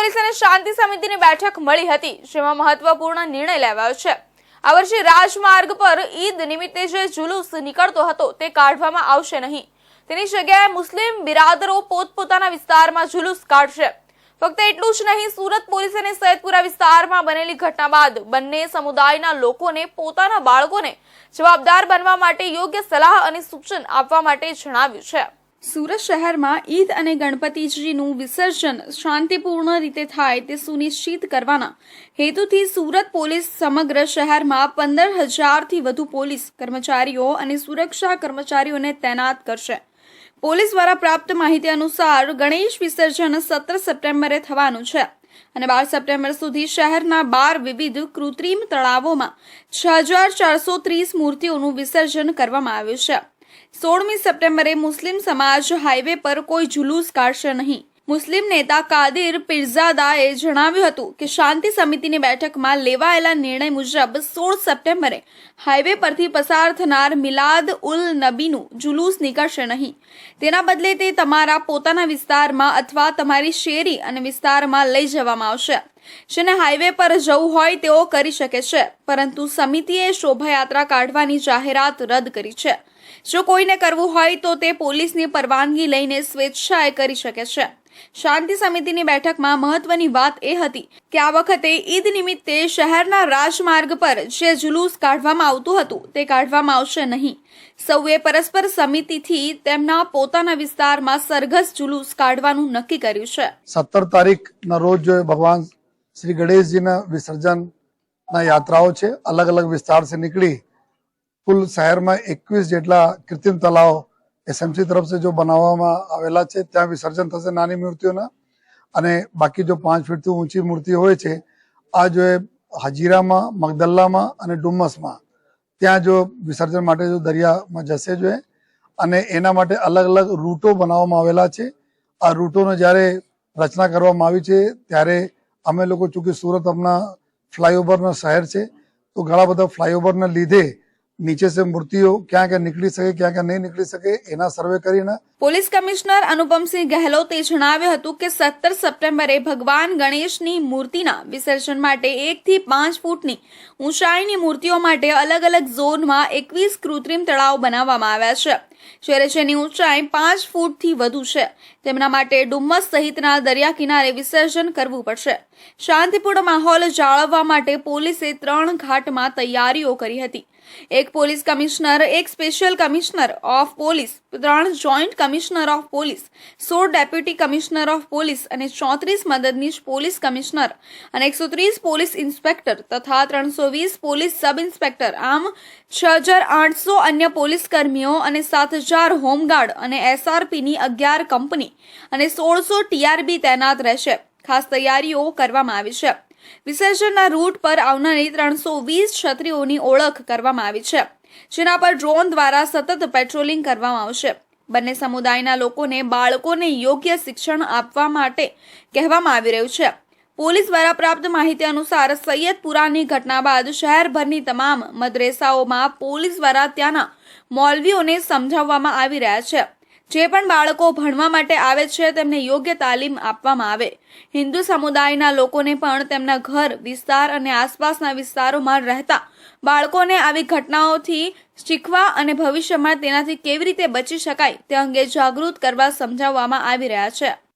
Police અને શાંતિ સમિતિની બેઠક મળી હતી, જેમાં મહત્વપૂર્ણ નિર્ણય લેવાયો છે. આ વર્ષે રાજમાર્ગ પર ઈદ નિમિત્તે જે જુલુસ નીકળતો હતો, તે કાઢવામાં આવશે નહીં. તેની જગ્યાએ મુસ્લિમ બિરાદરો પોતપોતાના વિસ્તારમાં જુલુસ કાઢશે. ફક્ત એટલું જ નહીં, સુરત પોલીસ અને સૈદપુરા વિસ્તારમાં બનેલી ઘટના બાદ બંને સમુદાયના લોકોને પોતાના બાળકોને જવાબદાર બનવા માટે યોગ્ય સલાહ અને સૂચન આપવા માટે જણાવ્યું છે. સુરત શહેરમાં ઈદ અને ગણપતિજીનું વિસર્જન શાંતિપૂર્ણ રીતે થાય તે સુનિશ્ચિત કરવાના હેતુથી સુરત પોલીસ સમગ્ર શહેરમાં પંદર હજારથી વધુ પોલીસ કર્મચારીઓ અને સુરક્ષા કર્મચારીઓને તૈનાત કરશે. પોલીસ દ્વારા પ્રાપ્ત માહિતી અનુસાર ગણેશ વિસર્જન સત્તર સપ્ટેમ્બરે થવાનું છે અને બાર સપ્ટેમ્બર સુધી શહેરના બાર વિવિધ કૃત્રિમ તળાવોમાં છ હજાર ચારસો ત્રીસ મૂર્તિઓનું વિસર્જન કરવામાં આવ્યું છે. સોળમી સપ્ટેમ્બરે મુસ્લિમ સમાજ હાઈવે પર કોઈ જુલુસ કાઢશે નહીં. મુસ્લિમ નેતા કાદિર પિરઝાદાએ જણાવ્યું હતું કે શાંતિ સમિતિની બેઠકમાં લેવાયેલા નિર્ણય મુજબ સોળ સપ્ટેમ્બરે હાઈવે પરથી પસાર થનાર મિલાદ ઉલ નબીનું જુલુસ નીકળશે નહીં. તેના બદલે તે તમારા પોતાના વિસ્તારમાં અથવા તમારી શેરી અને વિસ્તારમાં લઈ જવામાં આવશે. જેને હાઈવે પર જવું હોય તેઓ કરી શકે છે, પરંતુ સમિતિએ શોભાયાત્રા કાઢવાની જાહેરાત રદ કરી છે. જો કોઈને કરવું હોય તો તે પોલીસની પરવાનગી લઈને સ્વેચ્છાએ કરી શકે છે. શાંતિ સમિતિની બેઠકમાં મહત્વની વાત એ હતી કે આ વખતે ઈદ નિમિત્તે શહેરના રાજમાર્ગ પર જે જુલુસ કાઢવામાં આવતું હતું તે કાઢવામાં આવશે નહીં. સૌએ પરસ્પર સમિતિથી તેમના પોતાના વિસ્તારમાં સરઘસ જુલુસ કાઢવાનું નક્કી કર્યું છે. સત્તર તારીખના રોજ ભગવાન શ્રી ગણેશજીના વિસર્જનના યાત્રાઓ છે. અલગ અલગ વિસ્તાર નીકળી કુલ શહેરમાં એકવીસ જેટલા કૃત્રિમ તલાવ એસએમસી તરફ જો બનાવવામાં આવેલા છે, ત્યાં વિસર્જન થશે નાની મૂર્તિઓના. અને બાકી જો પાંચ ફીટથી ઊંચી મૂર્તિ હોય છે, આ જો એ હજીરામાં, મગદલ્લામાં અને ડુમ્મસમાં, ત્યાં જો વિસર્જન માટે જો દરિયામાં જશે જો અને એના માટે અલગ અલગ રૂટો બનાવવામાં આવેલા છે. આ રૂટોનો જ્યારે રચના કરવામાં આવી છે, ત્યારે અમે લોકો ચૂંકી સુરત હમણાં ફ્લાયઓવરનો શહેર છે. તો ઘણા બધા ફ્લાયઓવરના લીધે નીચે સે મૂર્તિઓ ક્યાં ક્યાં નીકળી શકે, ક્યાં ક્યાં નહીં નીકળી શકે, એના સર્વે કરીને પોલીસ કમિશનર અનુપમસિંહ ગહેલોતે જણાવ્યું હતું કે સત્તર સપ્ટેમ્બરે ભગવાન ગણેશની મૂર્તિના વિસર્જન માટે એકથી પાંચ ફૂટની ઊંચાઈની મૂર્તિઓ માટે અલગ અલગ ઝોનમાં એકવીસ કૃત્રિમ તળાવ બનાવવામાં આવ્યા છે. જ્યારે જેની ઊંચાઈ પાંચ ફૂટથી વધુ છે. તેમના માટે ડુમ્મસ સહિતના દરિયા કિનારે વિસર્જન કરવું પડશે. શાંતિપૂર્ણ માહોલ જાળવવા માટે પોલીસે ત્રણ ઘાટમાં તૈયારીઓ કરી હતી. એક પોલીસ કમિશનર, એક સ્પેશિયલ કમિશનર ઓફ પોલીસ, ત્રણ જોઈન્ટ કમિશનર ઓફ પોલીસ, સોળ ડેપ્યુટી કમિશનર ઓફ પોલીસ અને ચોત્રીસ મદદનીશ પોલીસ કમિશનર અને એકસો ત્રીસ પોલીસ ઇન્સ્પેક્ટર તથા ત્રણસો વીસ પોલીસ સબ ઇન્સ્પેક્ટર આમ છ હજાર આઠસો અન્ય પોલીસ કર્મીઓ અને સાત હજાર હોમગાર્ડ અને એસઆરપીની અગિયાર કંપની અને સોળસો ટીઆરબી તૈનાત રહેશે. ખાસ તૈયારીઓ કરવામાં આવી છે. વિસર્જનના રૂટ પર આવનારી ત્રણસો વીસ છત્રીઓની ઓળખ કરવામાં આવી છે, જેના પર ડ્રોન દ્વારા સતત પેટ્રોલિંગ કરવામાં આવશે. બંને સમુદાયના લોકોને બાળકોને યોગ્ય શિક્ષણ આપવા માટે કહેવામાં આવી રહ્યું છે. પોલીસ દ્વારા પ્રાપ્ત માહિતી અનુસાર સૈયદપુરાની ઘટના બાદ શહેરભરની તમામ મદ્રેસાઓમાં પોલીસ દ્વારા ત્યાંના મૌલવીઓને સમજાવવામાં આવી રહ્યા છે. જે પણ બાળકો ભણવા માટે આવે છે, તેમને યોગ્ય તાલીમ આપવામાં આવે. હિન્દુ સમુદાયના લોકોને પણ તેમના ઘર, વિસ્તાર અને આસપાસના વિસ્તારોમાં રહેતા બાળકોને આવી ઘટનાઓથી શીખવા અને ભવિષ્યમાં તેનાથી કેવી રીતે બચી શકાય તે અંગે જાગૃત કરવા સમજાવવામાં આવી રહ્યા છે.